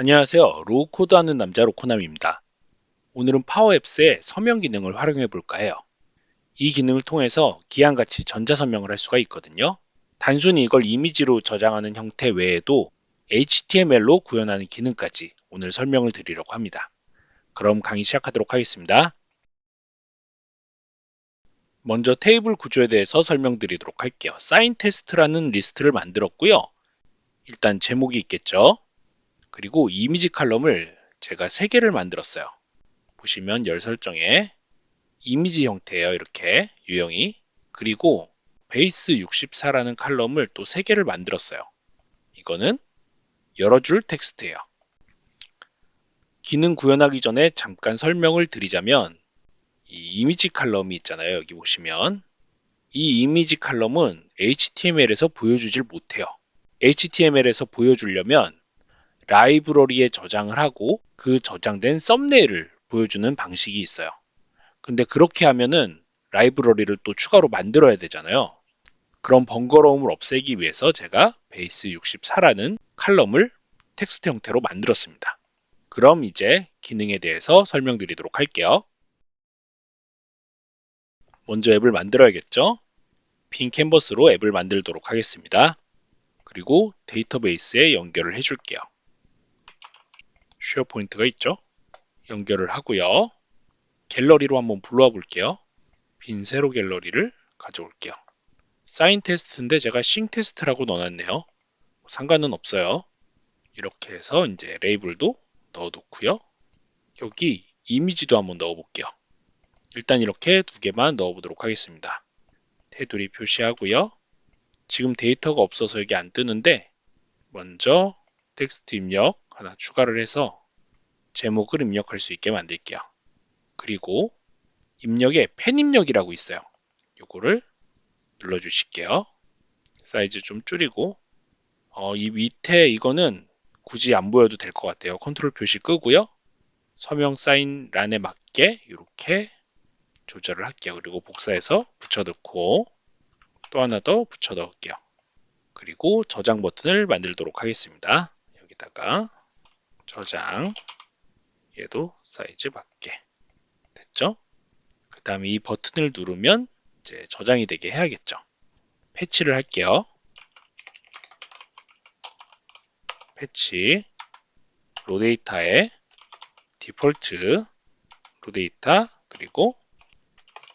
안녕하세요. 로우 코드 하는 남자 로코남입니다. 오늘은 파워앱스의 서명 기능을 활용해 볼까 해요. 이 기능을 통해서 기한같이 전자서명을 할 수가 있거든요. 단순히 이걸 이미지로 저장하는 형태 외에도 HTML로 구현하는 기능까지 오늘 설명을 드리려고 합니다. 그럼 강의 시작하도록 하겠습니다. 먼저 테이블 구조에 대해서 설명드리도록 할게요. 사인 테스트라는 리스트를 만들었고요. 일단 제목이 있겠죠. 그리고 이미지 칼럼을 제가 3개를 만들었어요. 보시면 열 설정에 이미지 형태예요. 이렇게 유형이. 그리고 베이스 64라는 칼럼을 또 3개를 만들었어요. 이거는 여러 줄 텍스트예요. 기능 구현하기 전에 잠깐 설명을 드리자면 이 이미지 칼럼이 있잖아요. 여기 보시면 이 이미지 칼럼은 HTML에서 보여주질 못해요. HTML에서 보여주려면 라이브러리에 저장을 하고 그 저장된 썸네일을 보여주는 방식이 있어요. 근데 그렇게 하면은 라이브러리를 또 추가로 만들어야 되잖아요. 그런 번거로움을 없애기 위해서 제가 베이스 64라는 칼럼을 텍스트 형태로 만들었습니다. 그럼 이제 기능에 대해서 설명드리도록 할게요. 먼저 앱을 만들어야겠죠? 빈 캔버스로 앱을 만들도록 하겠습니다. 그리고 데이터베이스에 연결을 해줄게요. 쉐어 포인트가 있죠? 연결을 하고요. 갤러리로 한번 불러와 볼게요. 빈 세로 갤러리를 가져올게요. 사인 테스트인데 제가 싱 테스트라고 넣어놨네요. 상관은 없어요. 이렇게 해서 이제 레이블도 넣어놓고요. 여기 이미지도 한번 넣어볼게요. 일단 이렇게 두 개만 넣어보도록 하겠습니다. 테두리 표시하고요. 지금 데이터가 없어서 여기 안 뜨는데 먼저 텍스트 입력 하나 추가를 해서 제목을 입력할 수 있게 만들게요. 그리고 입력에 펜 입력이라고 있어요. 요거를 눌러주실게요. 사이즈 좀 줄이고 어, 이 밑에 이거는 굳이 안 보여도 될 것 같아요. 컨트롤 표시 끄고요. 서명 사인 란에 맞게 이렇게 조절을 할게요. 그리고 복사해서 붙여넣고 또 하나 더 붙여 넣을게요. 그리고 저장 버튼을 만들도록 하겠습니다. 여기다가 저장 얘도 사이즈 맞게 됐죠? 그 다음에 이 버튼을 누르면 이제 저장이 되게 해야겠죠. 패치를 할게요. 패치 로데이터에 디폴트 로데이터 그리고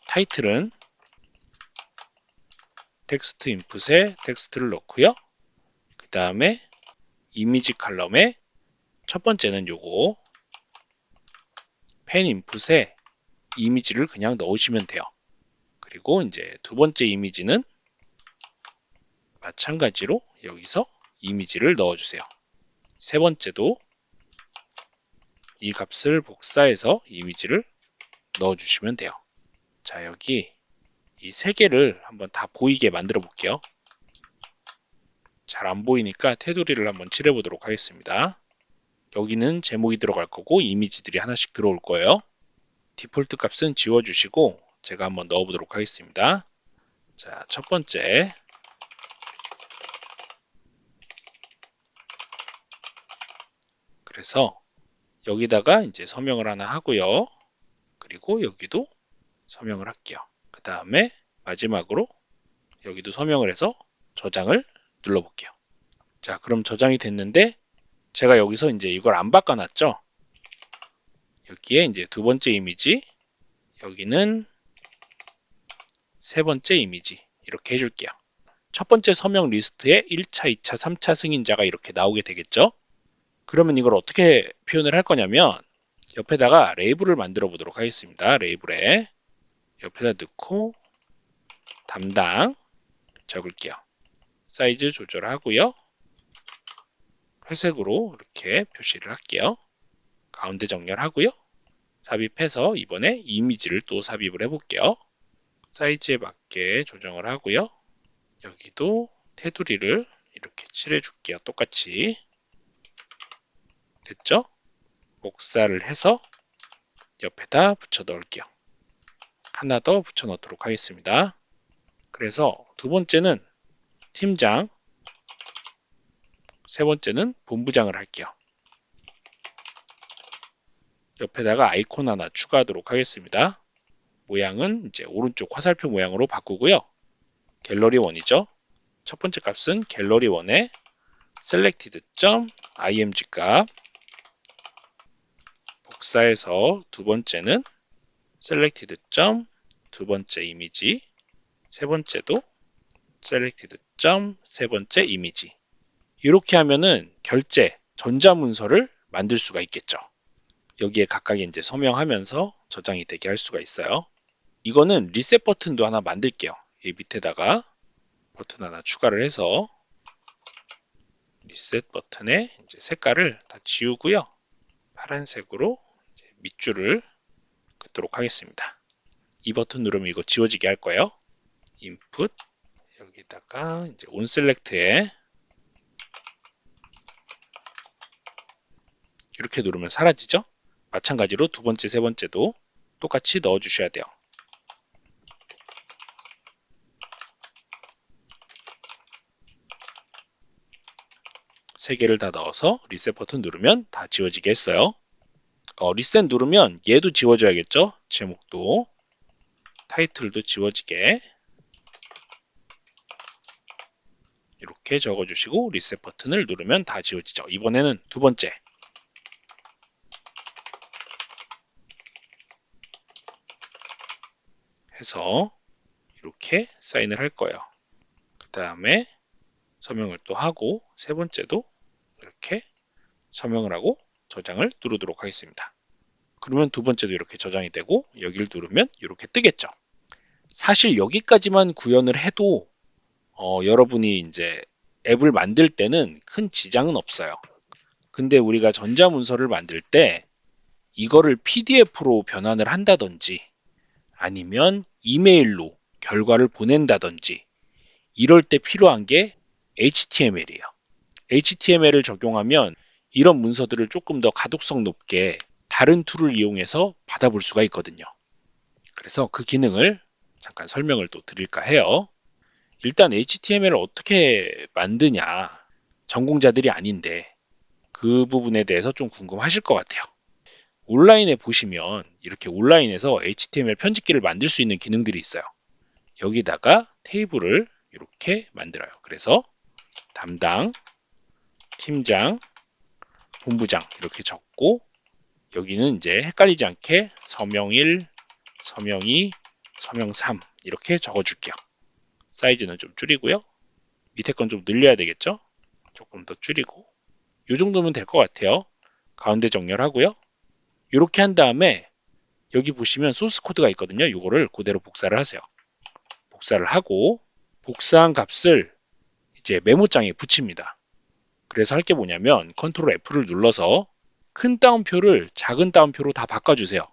타이틀은 텍스트 인풋에 텍스트를 넣고요. 그 다음에 이미지 칼럼에 첫 번째는 요거 펜 인풋에 이미지를 그냥 넣으시면 돼요. 그리고 이제 두 번째 이미지는 마찬가지로 여기서 이미지를 넣어주세요. 세 번째도 이 값을 복사해서 이미지를 넣어주시면 돼요. 자, 여기 이 세 개를 한번 다 보이게 만들어 볼게요. 잘 안 보이니까 테두리를 한번 칠해 보도록 하겠습니다. 여기는 제목이 들어갈 거고 이미지들이 하나씩 들어올 거예요. 디폴트 값은 지워주시고 제가 한번 넣어보도록 하겠습니다. 자, 첫 번째 그래서 여기다가 이제 서명을 하나 하고요. 그리고 여기도 서명을 할게요. 그 다음에 마지막으로 여기도 서명을 해서 저장을 눌러볼게요. 자, 그럼 저장이 됐는데 제가 여기서 이제 이걸 안 바꿔놨죠? 여기에 이제 두 번째 이미지, 여기는 세 번째 이미지 이렇게 해줄게요. 첫 번째 서명 리스트에 1차, 2차, 3차 승인자가 이렇게 나오게 되겠죠? 그러면 이걸 어떻게 표현을 할 거냐면 옆에다가 레이블을 만들어 보도록 하겠습니다. 레이블에 옆에다 넣고 담당 적을게요. 사이즈 조절하고요. 회색으로 이렇게 표시를 할게요. 가운데 정렬하고요. 삽입해서 이번에 이미지를 또 삽입을 해볼게요. 사이즈에 맞게 조정을 하고요. 여기도 테두리를 이렇게 칠해줄게요. 똑같이. 됐죠? 복사를 해서 옆에다 붙여 넣을게요. 하나 더 붙여 넣도록 하겠습니다. 그래서 두 번째는 팀장, 세 번째는 본부장을 할게요. 옆에다가 아이콘 하나 추가하도록 하겠습니다. 모양은 이제 오른쪽 화살표 모양으로 바꾸고요. 갤러리 1이죠. 첫 번째 값은 갤러리 1의 selected.img 값 복사해서 두 번째는 selected. 두 번째 이미지 세 번째도 selected. 세 번째 이미지 이렇게 하면은 결제 전자문서를 만들 수가 있겠죠. 여기에 각각 이제 서명하면서 저장이 되게 할 수가 있어요. 이거는 리셋 버튼도 하나 만들게요. 이 밑에다가 버튼 하나 추가를 해서 리셋 버튼의 이제 색깔을 다 지우고요. 파란색으로 밑줄을 긋도록 하겠습니다. 이 버튼 누르면 이거 지워지게 할 거예요. 인풋 여기다가 이제 온 셀렉트에 이렇게 누르면 사라지죠? 마찬가지로 두 번째, 세 번째도 똑같이 넣어 주셔야 돼요. 세 개를 다 넣어서 리셋 버튼 누르면 다 지워지게 했어요. 어, 리셋 누르면 얘도 지워져야겠죠? 제목도 타이틀도 지워지게 이렇게 적어주시고 리셋 버튼을 누르면 다 지워지죠. 이번에는 두 번째 해서 이렇게 사인을 할 거예요. 그 다음에 서명을 또 하고 세 번째도 이렇게 서명을 하고 저장을 누르도록 하겠습니다. 그러면 두 번째도 이렇게 저장이 되고 여기를 누르면 이렇게 뜨겠죠. 사실 여기까지만 구현을 해도 어, 여러분이 이제 앱을 만들 때는 큰 지장은 없어요. 근데 우리가 전자문서를 만들 때 이거를 PDF로 변환을 한다든지 아니면 이메일로 결과를 보낸다든지 이럴 때 필요한 게 HTML이에요. HTML을 적용하면 이런 문서들을 조금 더 가독성 높게 다른 툴을 이용해서 받아볼 수가 있거든요. 그래서 그 기능을 잠깐 설명을 또 드릴까 해요. 일단 HTML을 어떻게 만드냐 전공자들이 아닌데 그 부분에 대해서 좀 궁금하실 것 같아요. 온라인에 보시면 이렇게 온라인에서 HTML 편집기를 만들 수 있는 기능들이 있어요. 여기다가 테이블을 이렇게 만들어요. 그래서 담당, 팀장, 본부장 이렇게 적고 여기는 이제 헷갈리지 않게 서명 1, 서명 2, 서명 3 이렇게 적어줄게요. 사이즈는 좀 줄이고요. 밑에 건 좀 늘려야 되겠죠? 조금 더 줄이고 이 정도면 될 것 같아요. 가운데 정렬하고요. 이렇게 한 다음에 여기 보시면 소스 코드가 있거든요. 이거를 그대로 복사를 하세요. 복사를 하고 복사한 값을 이제 메모장에 붙입니다. 그래서 할 게 뭐냐면 컨트롤 F를 눌러서 큰 따옴표를 작은 따옴표로 다 바꿔주세요.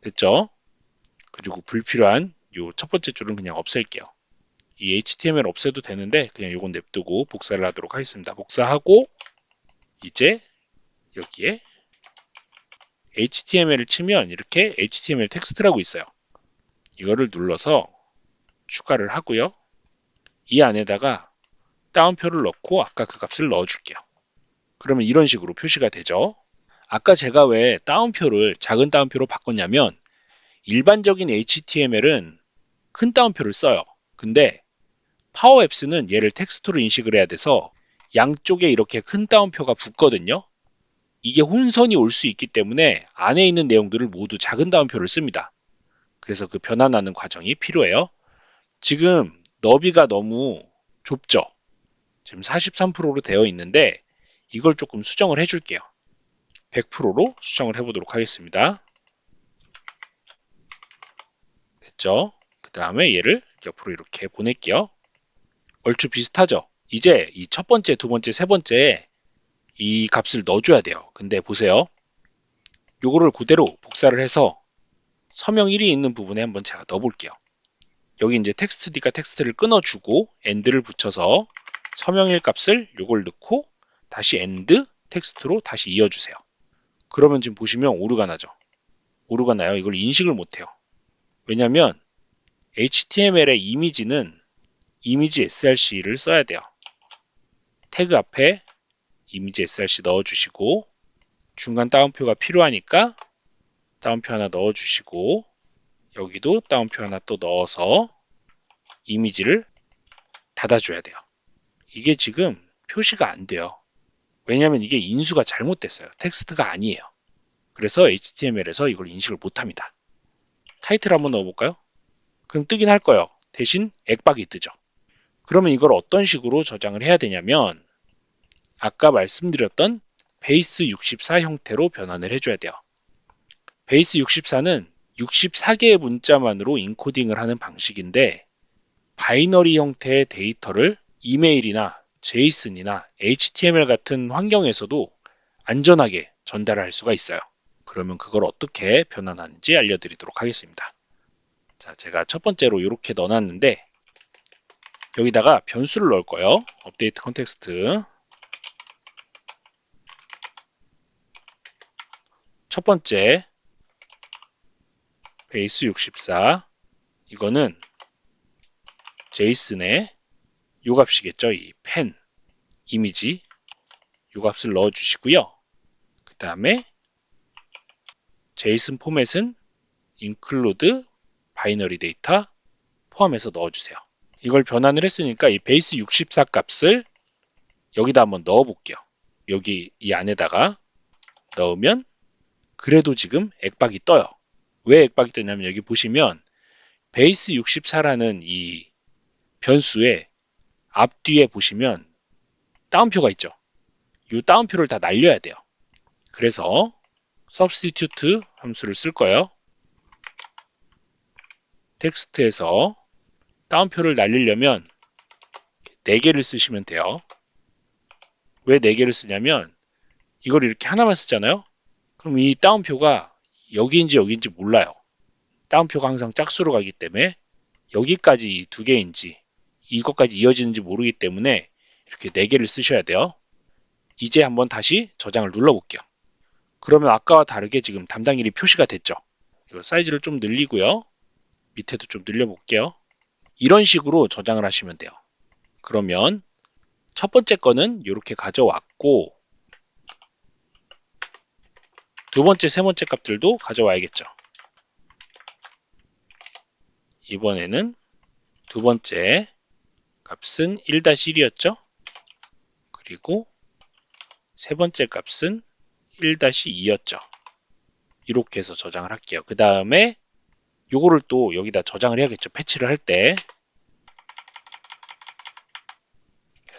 됐죠? 그리고 불필요한 이 첫 번째 줄은 그냥 없앨게요. 이 HTML 없애도 되는데 그냥 이건 냅두고 복사를 하도록 하겠습니다. 복사하고 이제 여기에 HTML을 치면 이렇게 HTML 텍스트라고 있어요. 이거를 눌러서 추가를 하고요. 이 안에다가 따옴표를 넣고 아까 그 값을 넣어줄게요. 그러면 이런 식으로 표시가 되죠. 아까 제가 왜 따옴표를 작은 따옴표로 바꿨냐면 일반적인 HTML은 큰 따옴표를 써요. 근데 파워앱스는 얘를 텍스트로 인식을 해야 돼서 양쪽에 이렇게 큰 따옴표가 붙거든요. 이게 혼선이 올 수 있기 때문에 안에 있는 내용들을 모두 작은 따옴표를 씁니다. 그래서 그 변환하는 과정이 필요해요. 지금 너비가 너무 좁죠? 지금 43%로 되어 있는데 이걸 조금 수정을 해줄게요. 100%로 수정을 해보도록 하겠습니다. 됐죠? 그 다음에 얘를 옆으로 이렇게 보낼게요. 얼추 비슷하죠? 이제 이 첫 번째, 두 번째, 세 번째 이 값을 넣어줘야 돼요. 근데 보세요. 요거를 그대로 복사를 해서 서명 1이 있는 부분에 한번 제가 넣어볼게요. 여기 이제 텍스트 D가 텍스트를 끊어주고 end를 붙여서 서명 1 값을 요걸 넣고 다시 end 텍스트로 다시 이어주세요. 그러면 지금 보시면 오류가 나죠. 오류가 나요. 이걸 인식을 못해요. 왜냐하면 HTML의 이미지는 이미지 src를 써야 돼요. 태그 앞에 이미지 src 넣어주시고 중간 따옴표가 필요하니까 따옴표 하나 넣어주시고 여기도 따옴표 하나 또 넣어서 이미지를 닫아줘야 돼요. 이게 지금 표시가 안 돼요. 왜냐하면 이게 인수가 잘못됐어요. 텍스트가 아니에요. 그래서 HTML에서 이걸 인식을 못합니다. 타이틀 한번 넣어볼까요? 그럼 뜨긴 할 거예요. 대신 액박이 뜨죠. 그러면 이걸 어떤 식으로 저장을 해야 되냐면 아까 말씀드렸던 베이스 64 형태로 변환을 해줘야 돼요. 베이스 64는 64개의 문자만으로 인코딩을 하는 방식인데 바이너리 형태의 데이터를 이메일이나 제이슨이나 HTML 같은 환경에서도 안전하게 전달할 수가 있어요. 그러면 그걸 어떻게 변환하는지 알려드리도록 하겠습니다. 자, 제가 첫 번째로 이렇게 넣어놨는데 여기다가 변수를 넣을 거예요. 업데이트 컨텍스트 첫 번째 베이스 64 이거는 제이슨의 요 값이겠죠. 이 펜 이미지 요 값을 넣어 주시고요. 그 다음에 제이슨 포맷은 include 바이너리 데이터 포함해서 넣어주세요. 이걸 변환을 했으니까 이 베이스 64 값을 여기다 한번 넣어 볼게요. 여기 이 안에다가 넣으면 그래도 지금 액박이 떠요. 왜 액박이 뜨냐면 여기 보시면 베이스 64라는 이 변수에 앞뒤에 보시면 따옴표가 있죠. 이 따옴표를 다 날려야 돼요. 그래서 substitute 함수를 쓸 거예요. 텍스트에서 따옴표를 날리려면 4개를 쓰시면 돼요. 왜 4개를 쓰냐면 이걸 이렇게 하나만 쓰잖아요. 그럼 이 따옴표가 여기인지 여기인지 몰라요. 따옴표가 항상 짝수로 가기 때문에 여기까지 두 개인지 이것까지 이어지는지 모르기 때문에 이렇게 4개를 쓰셔야 돼요. 이제 한번 다시 저장을 눌러볼게요. 그러면 아까와 다르게 지금 담당일이 표시가 됐죠. 이거 사이즈를 좀 늘리고요. 밑에도 좀 늘려볼게요. 이런 식으로 저장을 하시면 돼요. 그러면 첫 번째 거는 이렇게 가져왔고 두 번째, 세 번째 값들도 가져와야겠죠. 이번에는 두 번째 값은 1-1이었죠. 그리고 세 번째 값은 1-2였죠. 이렇게 해서 저장을 할게요. 그 다음에 요거를 또 여기다 저장을 해야겠죠. 패치를 할 때.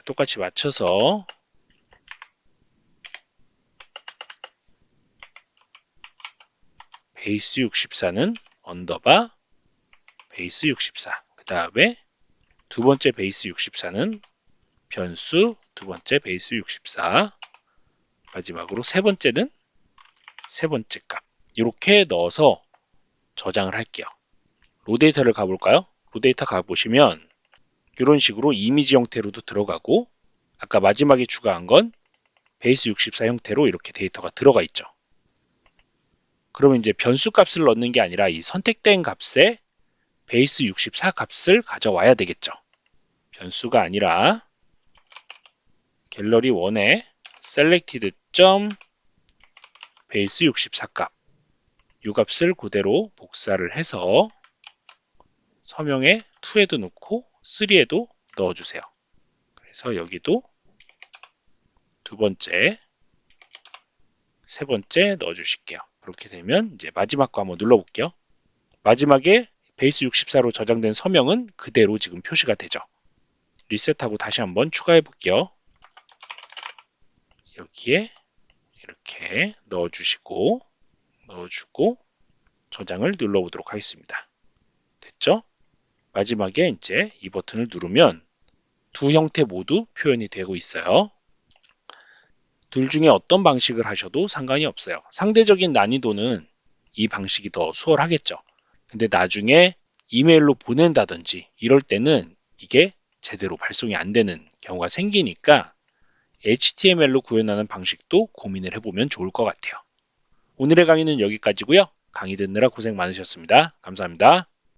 똑같이 맞춰서 베이스 64는 언더바 베이스 64. 그 다음에 두 번째 베이스 64는 변수 두 번째 베이스 64. 마지막으로 세 번째는 세 번째 값. 이렇게 넣어서 저장을 할게요. 로데이터를 가볼까요? 로데이터 가보시면 이런 식으로 이미지 형태로도 들어가고 아까 마지막에 추가한 건 베이스 64 형태로 이렇게 데이터가 들어가 있죠. 그러면 이제 변수 값을 넣는 게 아니라 이 선택된 값에 베이스 64 값을 가져와야 되겠죠. 변수가 아니라 갤러리 1에 selected. 베이스 64 값. 이 값을 그대로 복사를 해서 서명에 2에도 넣고 3에도 넣어주세요. 그래서 여기도 두 번째, 세 번째 넣어주실게요. 그렇게 되면 이제 마지막 거 한번 눌러볼게요. 마지막에 베이스 64로 저장된 서명은 그대로 지금 표시가 되죠. 리셋하고 다시 한번 추가해 볼게요. 여기에 이렇게 넣어주시고 넣어주고 저장을 눌러보도록 하겠습니다. 됐죠? 마지막에 이제 이 버튼을 누르면 두 형태 모두 표현이 되고 있어요. 둘 중에 어떤 방식을 하셔도 상관이 없어요. 상대적인 난이도는 이 방식이 더 수월하겠죠. 근데 나중에 이메일로 보낸다든지 이럴 때는 이게 제대로 발송이 안 되는 경우가 생기니까 HTML로 구현하는 방식도 고민을 해보면 좋을 것 같아요. 오늘의 강의는 여기까지고요. 강의 듣느라 고생 많으셨습니다. 감사합니다.